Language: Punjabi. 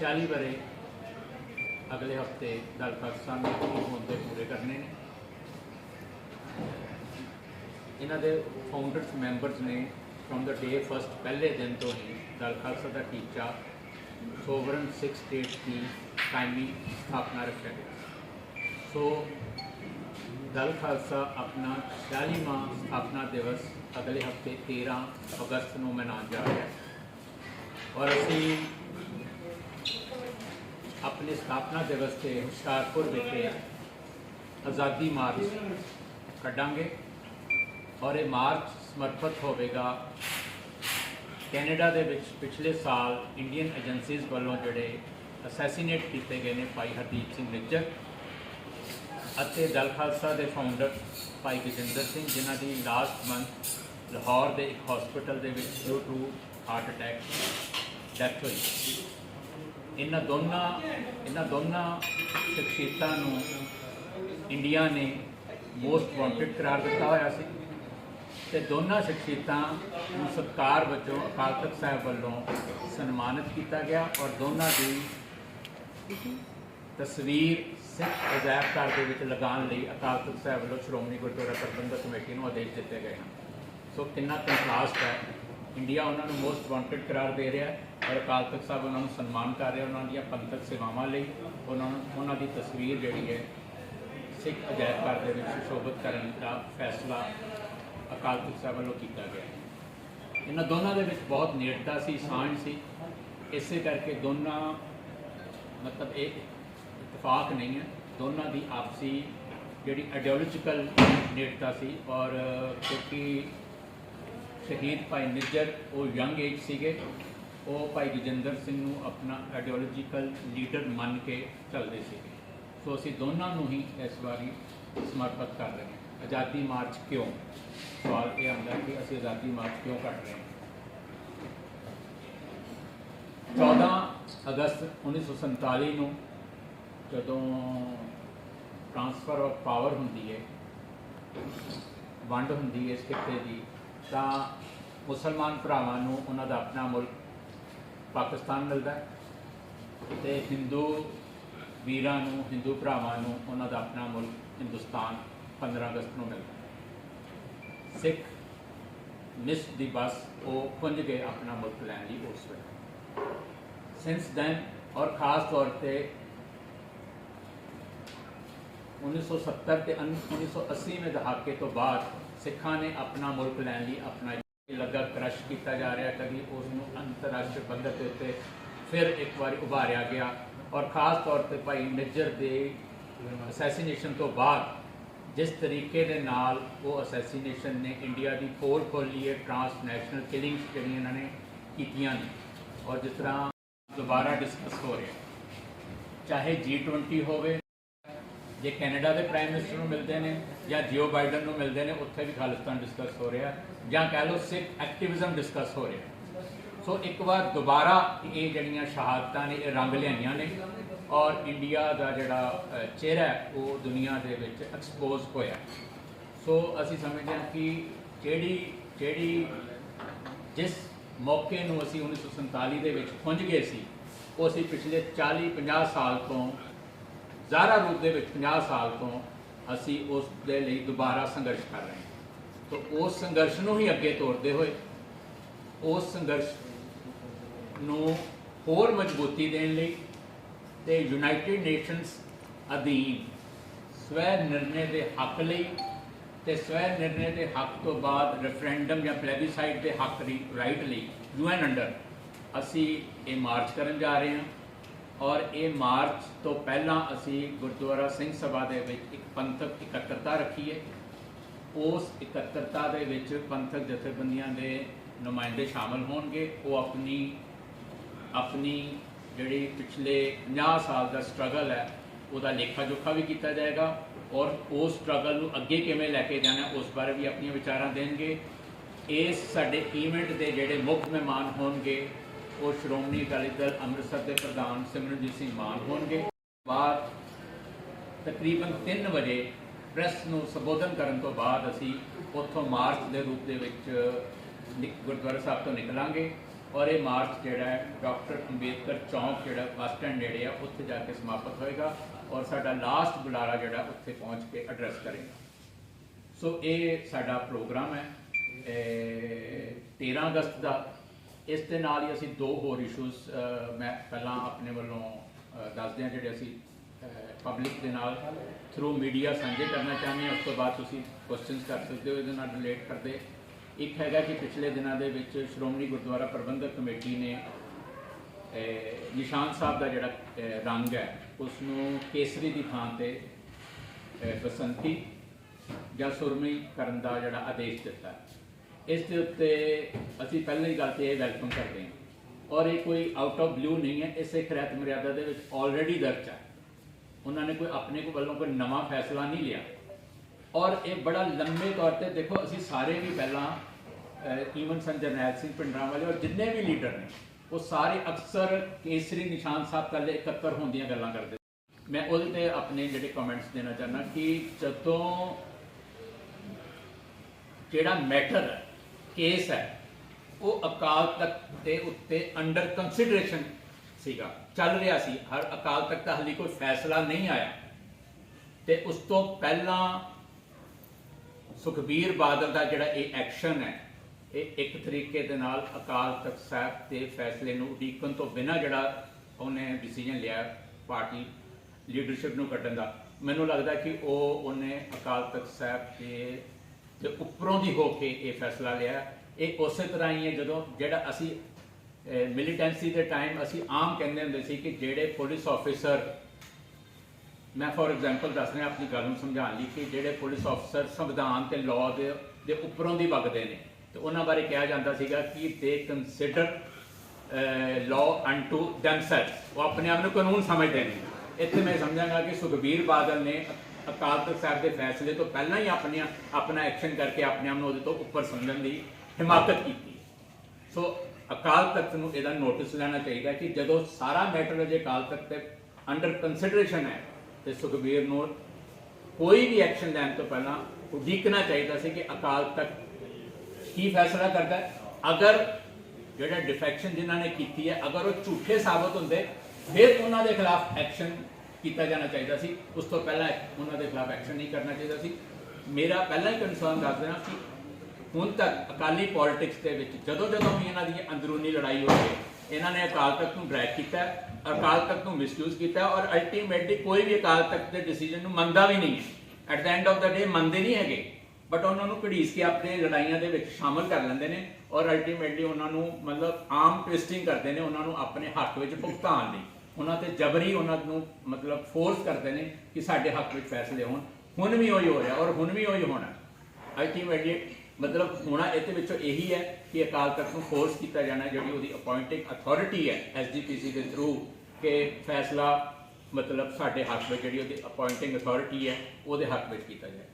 46 ਬਰੇ ਅਗਲੇ ਹਫ਼ਤੇ ਦਲ ਪਾਕਿਸਤਾਨ ਦੇ ਹੋਣ ਦੇ ਪੂਰੇ ਕਰਨੇ ਨੇ। ਇਹਨਾਂ ਦੇ ਫਾਊਂਡਰਸ ਮੈਂਬਰਸ ਨੇ ਫਰਮ ਦਾ ਡੇ ਫਸਟ ਪਹਿਲੇ ਦਿਨ ਤੋਂ ਹੀ ਦਲ ਖਾਲਸਾ ਦਾ ਟੀਚਾ ਸੋਵਰਨ ਸਿਕਸ ਸਟੇਟਸ ਦੀ ਕਾਇਮੀ ਸਥਾਪਨਾ ਰੱਖਿਆ ਗਿਆ। ਸੋ ਦਲ ਖਾਲਸਾ ਆਪਣਾ 46ਵਾਂ ਸਥਾਪਨਾ ਦਿਵਸ ਅਗਲੇ ਹਫ਼ਤੇ 13 ਅਗਸਤ ਨੂੰ ਮਨਾਉਣ ਜਾ ਰਿਹਾ ਹੈ। ਔਰ ਅਸੀਂ ਆਪਣੇ ਸਥਾਪਨਾ ਦਿਵਸ ਤੇ ਹੁਸ਼ਿਆਰਪੁਰ ਵਿਖੇ ਆਜ਼ਾਦੀ ਮਾਰਚ ਕੱਢਾਂਗੇ ਔਰ ਇਹ ਮਾਰਚ ਸਮਰਪਿਤ ਹੋਵੇਗਾ ਕੈਨੇਡਾ ਦੇ ਵਿੱਚ ਪਿਛਲੇ ਸਾਲ ਇੰਡੀਅਨ ਏਜੰਸੀਜ਼ ਵੱਲੋਂ ਜਿਹੜੇ ਅਸੈਸੀਨੇਟ ਕੀਤੇ ਗਏ ਨੇ ਭਾਈ ਹਰਦੀਪ ਸਿੰਘ ਨਿੱਜਰ ਅਤੇ ਦਲ ਖਾਲਸਾ ਦੇ ਫਾਊਂਡਰ ਭਾਈ ਗਜਿੰਦਰ ਸਿੰਘ ਜਿਨ੍ਹਾਂ ਦੀ ਲਾਸਟ ਮੰਥ ਲਾਹੌਰ ਦੇ ਇੱਕ ਹਸਪੀਟਲ ਦੇ ਵਿੱਚ due to heart attack death ਹੋਈ ਇਹਨਾਂ ਦੋਨਾਂ ਇਹਨਾਂ ਦੋਨਾਂ ਸ਼ਖਸੀਅਤਾਂ ਨੂੰ ਇੰਡੀਆ ਨੇ ਮੋਸਟ ਵਾਂਟਡ ਕਰਾਰ ਦਿੱਤਾ ਹੋਇਆ ਸੀ ਤੇ ਦੋਨਾਂ ਸ਼ਖਸੀਅਤਾਂ ਨੂੰ ਸਤਿਕਾਰ ਵਜੋਂ ਅਕਾਲ ਤਖਤ ਸਾਹਿਬ ਵੱਲੋਂ ਸਨਮਾਨਿਤ ਕੀਤਾ ਗਿਆ ਔਰ ਦੋਨਾਂ ਦੀ ਤਸਵੀਰ ਸਿੱਖ ਅਜਾਇਬ ਘਰ ਦੇ ਵਿੱਚ ਲਗਾਉਣ ਲਈ ਅਕਾਲ ਤਖਤ ਸਾਹਿਬ ਵੱਲੋਂ ਸ਼੍ਰੋਮਣੀ ਗੁਰਦੁਆਰਾ ਪ੍ਰਬੰਧਕ ਕਮੇਟੀ ਨੂੰ ਆਦੇਸ਼ ਦਿੱਤੇ ਗਏ ਹਨ। ਸੋ ਕਿੰਨਾ ਕੰਟਰਾਸਟ ਹੈ। ਇੰਡੀਆ ਉਹਨਾਂ ਨੂੰ ਮੋਸਟ ਵਾਂਟਡ ਕਰਾਰ ਦੇ ਰਿਹਾ ਹੈ। ਔਰ ਅਕਾਲ ਤਖਤ ਸਾਹਿਬ ਉਹਨਾਂ ਨੂੰ ਸਨਮਾਨ ਕਰ ਰਿਹਾ ਉਹਨਾਂ ਦੀਆਂ ਪੰਥਕ ਸੇਵਾਵਾਂ ਲਈ। ਉਹਨਾਂ ਨੂੰ, ਉਹਨਾਂ ਦੀ ਤਸਵੀਰ ਜਿਹੜੀ ਹੈ, ਸਿੱਖ ਅਜਾਇਬ ਘਰ ਦੇ ਵਿੱਚ ਸ਼ੋਭਿਤ ਕਰਨ ਦਾ ਫੈਸਲਾ ਅਕਾਲ ਤਖਤ ਸਾਹਿਬ ਵੱਲੋਂ ਕੀਤਾ ਗਿਆ। ਇਹਨਾਂ ਦੋਨਾਂ ਦੇ ਵਿੱਚ ਬਹੁਤ ਨੇੜਤਾ ਸੀ, ਸਾਂਝ ਸੀ। ਇਸੇ ਕਰਕੇ ਦੋਨਾਂ, ਮਤਲਬ ਇਹ ਇਤਫਾਕ ਨਹੀਂ ਹੈ। ਦੋਨਾਂ ਦੀ ਆਪਸੀ ਜਿਹੜੀ ਆਈਡੀਓਲੋਜੀਕਲ ਨੇੜਤਾ ਸੀ ਔਰ ਕਿਉਂਕਿ ਸ਼ਹੀਦ ਭਾਈ ਨਿੱਜਰ ਉਹ ਯੰਗ ਏਜ ਸੀਗੇ ਉਹ ਭਾਈ ਗਜਿੰਦਰ ਸਿੰਘ ਨੂੰ ਆਪਣਾ ਆਈਡੀਓਲੋਜੀਕਲ ਲੀਡਰ ਮੰਨ ਕੇ ਚੱਲਦੇ ਸੀਗੇ ਸੋ ਅਸੀਂ ਦੋਨਾਂ ਨੂੰ ਹੀ ਇਸ ਵਾਰੀ ਸਮਰਪਿਤ ਕਰ ਰਹੇ ਹਾਂ। ਆਜ਼ਾਦੀ ਮਾਰਚ ਕਿਉਂ? ਸਵਾਲ ਇਹ ਆਉਂਦਾ ਕਿ ਅਸੀਂ ਆਜ਼ਾਦੀ ਮਾਰਚ ਕਿਉਂ ਕੱਢ ਰਹੇ ਹਾਂ? 14 ਅਗਸਤ 1947 ਨੂੰ ਜਦੋਂ ਟ੍ਰਾਂਸਫਰ ਆਫ ਪਾਵਰ ਹੁੰਦੀ ਹੈ, ਵੰਡ ਹੁੰਦੀ ਹੈ ਇਸ ਖਿੱਤੇ ਦੀ, ਤਾਂ ਮੁਸਲਮਾਨ ਭਰਾਵਾਂ ਨੂੰ ਉਹਨਾਂ ਦਾ ਆਪਣਾ ਮੁਲਕ ਪਾਕਿਸਤਾਨ ਮਿਲਦਾ ਹੈ ਤੇ ਹਿੰਦੂ ਵੀਰਾਂ ਨੂੰ, ਹਿੰਦੂ ਭਰਾਵਾਂ ਨੂੰ ਉਹਨਾਂ ਦਾ ਆਪਣਾ ਮੁਲਕ ਹਿੰਦੁਸਤਾਨ 15 ਅਗਸਤ ਨੂੰ ਮਿਲਦਾ ਸਿੱਖ ਮਿਸ ਦੀ ਬਸ ਉਹ ਪੁੰਜ ਗਏ ਆਪਣਾ ਮੁਲਕ ਲੈਣ ਲਈ ਉਸ ਵੇਲੇ। ਸਿੰਸ ਦੈਨ ਔਰ ਖਾਸ ਤੌਰ ਤੇ 1970 ਤੇ 1980 ਦੇ ਦਹਾਕੇ ਤੋਂ ਬਾਅਦ ਸਿੱਖਾਂ ਨੇ ਆਪਣਾ ਮੁਲਕ ਲੈਣ ਲਈ ਆਪਣਾ ਲੱਗਾ ਕ੍ਰਸ਼ ਕੀਤਾ ਜਾ ਰਿਹਾ, ਕਦੀ ਉਸ ਨੂੰ ਅੰਤਰਰਾਸ਼ਟਰੀ ਪੱਧਰ ਦੇ ਉੱਤੇ ਫਿਰ ਇੱਕ ਵਾਰੀ ਉਭਾਰਿਆ ਗਿਆ। ਔਰ ਖਾਸ ਤੌਰ ਤੇ ਭਾਈ ਨਿੱਜਰ ਦੇ ਅਸੈਸੀਨੇਸ਼ਨ ਤੋਂ ਬਾਅਦ ਜਿਸ ਤਰੀਕੇ ਦੇ ਨਾਲ ਉਹ ਅਸੈਸੀਨੇਸ਼ਨ ਨੇ ਇੰਡੀਆ ਦੀ ਪੋਲ ਖੋਲ੍ਹੀ ਹੈ ਟ੍ਰਾਂਸਨੈਸ਼ਨਲ ਕਿਲਿੰਗਸ ਜਿਹੜੀਆਂ ਇਹਨਾਂ ਨੇ ਕੀਤੀਆਂ ਨੇ। ਔਰ ਜਿਸ ਤਰ੍ਹਾਂ ਦੁਬਾਰਾ ਡਿਸਕਸ ਹੋ ਰਿਹਾ, ਚਾਹੇ G20 ਹੋਵੇ ਜੇ ਕੈਨੇਡਾ ਦੇ ਪ੍ਰਾਈਮ ਮਿਨਿਸਟਰ ਨੂੰ ਮਿਲਦੇ ਨੇ ਜਾਂ ਜਿਓ ਬਾਈਡਨ ਨੂੰ ਮਿਲਦੇ ਨੇ, ਉੱਥੇ ਵੀ ਖਾਲਿਸਤਾਨ ਡਿਸਕਸ ਹੋ ਰਿਹਾ ਜਾਂ ਕਹਿ ਲਓ ਸਿੱਖ ਐਕਟਿਵਿਜ਼ਮ ਡਿਸਕਸ ਹੋ ਰਿਹਾ। ਸੋ ਇੱਕ ਵਾਰ ਦੁਬਾਰਾ ਇਹ ਜਿਹੜੀਆਂ ਸ਼ਹਾਦਤਾਂ ਨੇ, ਇਹ ਰੰਗ ਲਿਆਈਆਂ ਨੇ ਔਰ ਇੰਡੀਆ ਦਾ ਜਿਹੜਾ ਚਿਹਰਾ ਉਹ ਦੁਨੀਆ ਦੇ ਵਿੱਚ ਐਕਸਪੋਜ਼ ਹੋਇਆ। ਸੋ ਅਸੀਂ ਸਮਝਦੇ ਹਾਂ ਕਿ ਜਿਹੜੀ ਜਿਹੜੀ ਜਿਸ ਮੌਕੇ ਨੂੰ ਅਸੀਂ 1947 ਦੇ ਵਿੱਚ ਖੁੰਝ ਗਏ ਸੀ, ਉਹ ਅਸੀਂ ਪਿਛਲੇ 40 50 ਸਾਲ ਤੋਂ ਜ਼ਾਰਾ ਰੂਪ ਦੇ ਵਿੱਚ 50 ਸਾਲ ਤੋਂ ਅਸੀਂ ਉਸ ਦੇ ਲਈ ਦੁਬਾਰਾ ਸੰਘਰਸ਼ ਕਰ ਰਹੇ ਹਾਂ। ਤਾਂ ਉਸ ਸੰਘਰਸ਼ ਨੂੰ ਹੀ ਅੱਗੇ ਤੋਰਦੇ ਹੋਏ, ਉਸ ਸੰਘਰਸ਼ ਨੂੰ ਹੋਰ ਮਜ਼ਬੂਤੀ ਦੇਣ ਲਈ ਤੇ ਯੂਨਾਈਟਿਡ ਨੇਸ਼ਨਸ ਅਧੀਨ ਸਵੈ ਨਿਰਣੇ ਦੇ ਹੱਕ ਲਈ ਤੇ ਸਵੈ ਨਿਰਣੇ ਦੇ ਹੱਕ ਤੋਂ ਬਾਅਦ ਰੈਫਰੈਂਡਮ ਜਾਂ ਪਲੇਬੀਸਾਈਡ ਦੇ ਹੱਕ ਦੀ ਰਾਈਟ ਲਈ ਯੂਐਨ ਅੰਡਰ ਅਸੀਂ ਇਹ ਮਾਰਚ ਕਰਨ ਜਾ ਰਹੇ ਹਾਂ। ਔਰ ਇਹ ਮਾਰਚ ਤੋਂ ਪਹਿਲਾਂ ਅਸੀਂ ਗੁਰਦੁਆਰਾ ਸਿੰਘ ਸਭਾ ਦੇ ਵਿੱਚ ਇੱਕ ਪੰਥਕ ਇਕੱਤਰਤਾ ਰੱਖੀ ਹੈ। ਉਸ ਇਕੱਤਰਤਾ ਦੇ ਵਿੱਚ ਪੰਥਕ ਜਥੇਬੰਦੀਆਂ ਦੇ ਨੁਮਾਇੰਦੇ ਸ਼ਾਮਲ ਹੋਣਗੇ। ਉਹ ਆਪਣੀ ਆਪਣੀ ਜਿਹੜੀ ਪਿਛਲੇ 50 ਸਾਲ ਦਾ ਸਟਰਗਲ ਹੈ, ਉਹਦਾ ਲੇਖਾ ਜੋਖਾ ਵੀ ਕੀਤਾ ਜਾਏਗਾ ਔਰ ਉਸ ਸਟਰਗਲ ਨੂੰ ਅੱਗੇ ਕਿਵੇਂ ਲੈ ਕੇ ਜਾਣਾ, ਉਸ ਬਾਰੇ ਵੀ ਆਪਣੀਆਂ ਵਿਚਾਰਾਂ ਦੇਣਗੇ। ਇਸ ਸਾਡੇ ਇਵੈਂਟ ਦੇ ਜਿਹੜੇ ਮੁੱਖ ਮਹਿਮਾਨ ਹੋਣਗੇ ਉਹ ਸ਼੍ਰੋਮਣੀ ਅਕਾਲੀ ਦਲ ਅੰਮ੍ਰਿਤਸਰ ਦੇ ਪ੍ਰਧਾਨ ਸਿਮਰਨਜੀਤ ਸਿੰਘ ਮਾਨ ਹੋਣਗੇ। ਬਾਅਦ ਤਕਰੀਬਨ 3 ਵਜੇ ਪ੍ਰੈਸ ਨੂੰ ਸੰਬੋਧਨ ਕਰਨ ਤੋਂ ਬਾਅਦ ਅਸੀਂ ਉੱਥੋਂ ਮਾਰਚ ਦੇ ਰੂਪ ਦੇ ਵਿੱਚ ਨਿਕ- ਗੁਰਦੁਆਰਾ ਸਾਹਿਬ ਤੋਂ ਨਿਕਲਾਂਗੇ ਔਰ ਇਹ ਮਾਰਚ ਜਿਹੜਾ ਹੈ, ਡਾਕਟਰ ਅੰਬੇਦਕਰ ਚੌਂਕ ਜਿਹੜਾ ਬੱਸ ਸਟੈਂਡ ਨੇੜੇ ਆ, ਉੱਥੇ ਜਾ ਕੇ ਸਮਾਪਤ ਹੋਏਗਾ ਔਰ ਸਾਡਾ ਲਾਸਟ ਬੁਲਾਰਾ ਜਿਹੜਾ ਉੱਥੇ ਪਹੁੰਚ ਕੇ ਐਡਰੈਸ ਕਰੇਗਾ। ਸੋ ਇਹ ਸਾਡਾ ਪ੍ਰੋਗਰਾਮ ਹੈ। ਇਹ 13 ਅਗਸਤ ਦਾ ਇਸ ਦੇ ਨਾਲ ਹੀ ਅਸੀਂ ਦੋ ਹੋਰ ਇਸ਼ੂਜ਼ ਮੈਂ ਪਹਿਲਾਂ ਆਪਣੇ ਵੱਲੋਂ ਅਹ, ਦੱਸਦੇ ਹਾਂ ਜਿਹੜੇ ਅਸੀਂ ਪਬਲਿਕ ਦੇ ਨਾਲ ਥਰੂ ਮੀਡੀਆ ਸਾਂਝੇ ਕਰਨਾ ਚਾਹੁੰਦੇ ਹਾਂ। ਉਸ ਤੋਂ ਬਾਅਦ ਤੁਸੀਂ ਕੁਐਸਚਨਸ ਕਰ ਸਕਦੇ ਹੋ ਇਹਦੇ ਨਾਲ ਰਿਲੇਟ ਕਰਦੇ। ਇੱਕ ਹੈਗਾ ਕਿ ਪਿਛਲੇ ਦਿਨਾਂ ਦੇ ਵਿੱਚ ਸ਼੍ਰੋਮਣੀ ਗੁਰਦੁਆਰਾ ਪ੍ਰਬੰਧਕ ਕਮੇਟੀ ਨੇ ਨਿਸ਼ਾਨ ਸਾਹਿਬ ਦਾ ਜਿਹੜਾ ਰੰਗ ਹੈ ਉਸ ਨੂੰ ਕੇਸਰੀ ਦੀ ਥਾਂ ਤੇ ਬਸੰਤੀ ਜਾਂ ਸੁਰਮਈ ਕਰਨ ਦਾ ਜਿਹੜਾ ਆਦੇਸ਼ ਦਿੱਤਾ। ਇਸ ਦੇ ਉੱਤੇ ਅਸੀਂ ਪਹਿਲਾਂ ਹੀ ਗੱਲ ਤੇ ਇਹ ਵੈਲਕਮ ਕਰਦੇ ਹਾਂ। ਔਰ ਇਹ ਕੋਈ ਆਊਟ ਆਫ ਬਲੂ ਨਹੀਂ ਹੈ ਇਸੇ ਖਿਆਤ ਮਰਿਆਦਾ ਦੇ ਵਿੱਚ ਆਲਰੇਡੀ ਦਰਜ ਹੈ ਉਹਨਾਂ ਨੇ ਕੋਈ ਆਪਣੇ ਕੋ ਵੱਲੋਂ ਕੋਈ ਨਵਾਂ ਫੈਸਲਾ ਨਹੀਂ ਲਿਆ। ਔਰ ਇਹ ਬੜਾ ਲੰਮੇ ਤੌਰ ਤੇ ਦੇਖੋ, ਅਸੀਂ ਸਾਰੇ ਵੀ ਪਹਿਲਾਂ ਈਵਨ ਸੰ ਜਰਨੈਲ ਸਿੰਘ ਪਿੰਡਰਾਂ ਵਾਲੇ ਔਰ ਜਿੰਨੇ ਵੀ ਲੀਡਰ ਨੇ, ਉਹ ਸਾਰੇ ਅਕਸਰ ਕੇਸਰੀ ਨਿਸ਼ਾਨ ਸਾਹਿਬ ਕੱਲੇ ਇਕੱਤਰ ਹੋਣ ਦੀਆਂ ਗੱਲਾਂ ਕਰਦੇ ਮੈਂ ਉਹਦੇ ਤੇ ਆਪਣੇ ਜਿਹੜੇ ਕਮੈਂਟਸ ਦੇਣਾ ਚਾਹੁੰਦਾ ਕਿ ਜਦੋਂ ਜਿਹੜਾ ਮੈਟਰ ਹੈ ਕੇਸ ਹੈ, ਉਹ ਅਕਾਲ ਤਖਤ ਦੇ ਉੱਤੇ ਅੰਡਰ ਕੰਸੀਡਰੇਸ਼ਨ ਸੀਗਾ, ਚੱਲ ਰਿਹਾ ਸੀ। ਹਰ ਅਕਾਲ ਤਖਤ ਦਾ ਹਾਲੇ ਕੋਈ ਫੈਸਲਾ ਨਹੀਂ ਆਇਆ। ਤੇ ਉਸ ਤੋਂ ਪਹਿਲਾਂ ਸੁਖਬੀਰ ਬਾਦਲ ਦਾ ਜਿਹੜਾ ਇਹ ਐਕਸ਼ਨ ਹੈ, ਇਹ ਇੱਕ ਤਰੀਕੇ ਦੇ ਨਾਲ ਅਕਾਲ ਤਖਤ ਸਾਹਿਬ ਦੇ ਫੈਸਲੇ ਨੂੰ ਉਡੀਕਣ ਤੋਂ ਬਿਨਾਂ ਜਿਹੜਾ ਉਹਨੇ ਡਿਸੀਜਨ ਲਿਆ ਪਾਰਟੀ ਲੀਡਰਸ਼ਿਪ ਨੂੰ ਕੱਢਣ ਦਾ, ਮੈਨੂੰ ਲੱਗਦਾ ਕਿ ਉਹ ਉਹਨੇ ਅਕਾਲ ਤਖਤ ਸਾਹਿਬ ਦੇ ਦੇ ਉੱਪਰੋਂ ਦੀ ਹੋ ਕੇ ਇਹ ਫੈਸਲਾ ਲਿਆ। ਇਹ ਉਸੇ ਤਰ੍ਹਾਂ ਹੀ ਹੈ ਜਦੋਂ ਜਿਹੜਾ ਅਸੀਂ ਮਿਲੀਟੈਂਸੀ ਦੇ ਟਾਈਮ ਅਸੀਂ ਆਮ ਕਹਿੰਦੇ ਹੁੰਦੇ ਸੀ ਕਿ ਜਿਹੜੇ ਪੁਲਿਸ ਆਫੀਸਰ ਮੈਂ ਫੋਰ ਐਗਜ਼ਾਮਪਲ ਦੱਸ ਰਿਹਾ ਆਪਣੀ ਗੱਲ ਨੂੰ ਸਮਝਾਉਣ ਲਈ ਕਿ ਜਿਹੜੇ ਪੁਲਿਸ ਅਫਸਰ ਸੰਵਿਧਾਨ ਤੇ ਲਾਅ ਦੇ ਦੇ ਉੱਪਰੋਂ ਦੀ ਵਗਦੇ ਨੇ। ਤੇ ਉਹਨਾਂ ਬਾਰੇ ਕਿਹਾ ਜਾਂਦਾ ਸੀਗਾ ਕਿ ਦੇ ਕੰਸੀਡਰ ਲਾਅ ਅਨਟੂ ਥੈਮਸੈਲਵਸ ਉਹ ਆਪਣੇ ਆਪ ਨੂੰ ਕਾਨੂੰਨ ਸਮਝਦੇ ਨੇ। ਇੱਥੇ ਮੈਂ ਸਮਝਾਂਗਾ ਕਿ ਸੁਖਬੀਰ ਬਾਦਲ ਨੇ ਅਕਾਲ ਤਖਤ ਸਾਹਿਬ ਦੇ ਫੈਸਲੇ ਤੋਂ ਪਹਿਲਾਂ ਹੀ ਆਪਣੇ ਆਪਣਾ ਐਕਸ਼ਨ ਕਰਕੇ ਆਪਣੇ ਆਪ ਨੂੰ ਉਹਦੇ ਤੋਂ ਉੱਪਰ ਸਮਝਣ ਦੀ ਹਿਮਾਕਤ ਕੀਤੀ। ਸੋ ਅਕਾਲ ਤਖਤ ਨੂੰ ਇਹਦਾ ਨੋਟਿਸ ਲੈਣਾ ਚਾਹੀਦਾ ਕਿ ਜਦੋਂ ਸਾਰਾ ਮੈਟਰ ਅਜੇ ਅਕਾਲ ਤਖਤ ਤੇ ਅੰਡਰ ਕੰਸੀਡਰੇਸ਼ਨ ਹੈ, ਤੇ ਸੁਖਬੀਰ ਨੂੰ ਕੋਈ ਵੀ ਐਕਸ਼ਨ ਲੈਣ ਤੋਂ ਪਹਿਲਾਂ ਉਡੀਕਣਾ ਚਾਹੀਦਾ ਸੀ ਕਿ ਅਕਾਲ ਤਖਤ ਕੀ ਫੈਸਲਾ ਕਰਦਾ ਅਗਰ ਜਿਹੜਾ ਡਿਫੈਕਸ਼ਨ ਜਿਨ੍ਹਾਂ ਨੇ ਕੀਤੀ ਹੈ, ਅਗਰ ਉਹ ਝੂਠੇ ਸਾਬਤ ਹੁੰਦੇ, ਫਿਰ ਉਹਨਾਂ ਦੇ ਖਿਲਾਫ ਐਕਸ਼ਨ ਕੀਤਾ ਜਾਣਾ ਚਾਹੀਦਾ ਸੀ। ਉਸ ਤੋਂ ਪਹਿਲਾਂ ਉਹਨਾਂ ਦੇ ਖਿਲਾਫ ਐਕਸ਼ਨ ਨਹੀਂ ਕਰਨਾ ਚਾਹੀਦਾ ਸੀ। ਮੇਰਾ ਪਹਿਲਾਂ ਹੀ ਕਨਸਰਨ ਦੱਸ ਦੇਣਾ ਕਿ ਹੁਣ ਤੱਕ ਅਕਾਲੀ ਪੋਲਿਟਿਕਸ ਦੇ ਵਿੱਚ ਜਦੋਂ ਜਦੋਂ ਵੀ ਇਹਨਾਂ ਦੀ ਅੰਦਰੂਨੀ ਲੜਾਈ ਹੋਈ ਹੈ ਇਹਨਾਂ ਨੇ ਅਕਾਲ ਤਖਤ ਨੂੰ ਡਰੈਗ ਕੀਤਾ, ਅਕਾਲ ਤਖਤ ਨੂੰ ਮਿਸਯੂਜ਼ ਕੀਤਾ ਔਰ ਅਲਟੀਮੇਟਲੀ ਕੋਈ ਵੀ ਅਕਾਲ ਤਖਤ ਦੇ ਡਿਸੀਜਨ ਨੂੰ ਮੰਨਦਾ ਵੀ ਨਹੀਂ ਹੈ। At the end of the day ਮੰਨਦੇ ਨਹੀਂ ਹੈਗੇ ਬਟ ਉਹਨਾਂ ਨੂੰ ਘੜੀਸ ਕੇ ਆਪਣੇ ਲੜਾਈਆਂ ਦੇ ਵਿੱਚ ਸ਼ਾਮਲ ਕਰ ਲੈਂਦੇ ਨੇ ਔਰ ਅਲਟੀਮੇਟਲੀ ਉਹਨਾਂ ਨੂੰ ਮਤਲਬ ਆਮ ਟਵਿਸਟਿੰਗ ਕਰਦੇ ਨੇ, ਉਹਨਾਂ ਨੂੰ ਆਪਣੇ ਹੱਕ ਵਿੱਚ ਭੁਗਤਾਨ ਲਈ। ਉਹਨਾਂ ਤੇ ਜਬਰੀ ਉਹਨਾਂ ਨੂੰ ਮਤਲਬ ਫੋਰਸ ਕਰਦੇ ਨੇ ਕਿ ਸਾਡੇ ਹੱਕ ਵਿੱਚ ਫੈਸਲੇ ਹੋਣ। ਹੁਣ ਵੀ ਉਹੀ ਹੋ ਰਿਹਾ ਔਰ ਹੁਣ ਵੀ ਉਹੀ ਹੋਣਾ। ਅਲਟੀਮੇਟਲੀ ਮਤਲਬ ਹੋਣਾ ਇਹਦੇ ਵਿੱਚੋਂ ਇਹੀ ਹੈ ਕਿ ਅਕਾਲ ਤਖਤ ਨੂੰ ਫੋਰਸ ਕੀਤਾ ਜਾਣਾ ਜਿਹੜੀ ਉਹਦੀ ਅਪਾਇੰਟਿੰਗ ਅਥਾਰਟੀ ਹੈ ਐਸਜੀਪੀਸੀ ਦੇ ਥਰੂ ਕਿ ਫੈਸਲਾ ਮਤਲਬ ਸਾਡੇ ਹੱਕ ਵਿੱਚ ਜਿਹੜੀ ਉਹਦੀ ਅਪਾਇੰਟਿੰਗ ਅਥਾਰਟੀ ਹੈ, ਉਹਦੇ ਹੱਕ ਵਿੱਚ ਕੀਤਾ ਜਾਏ।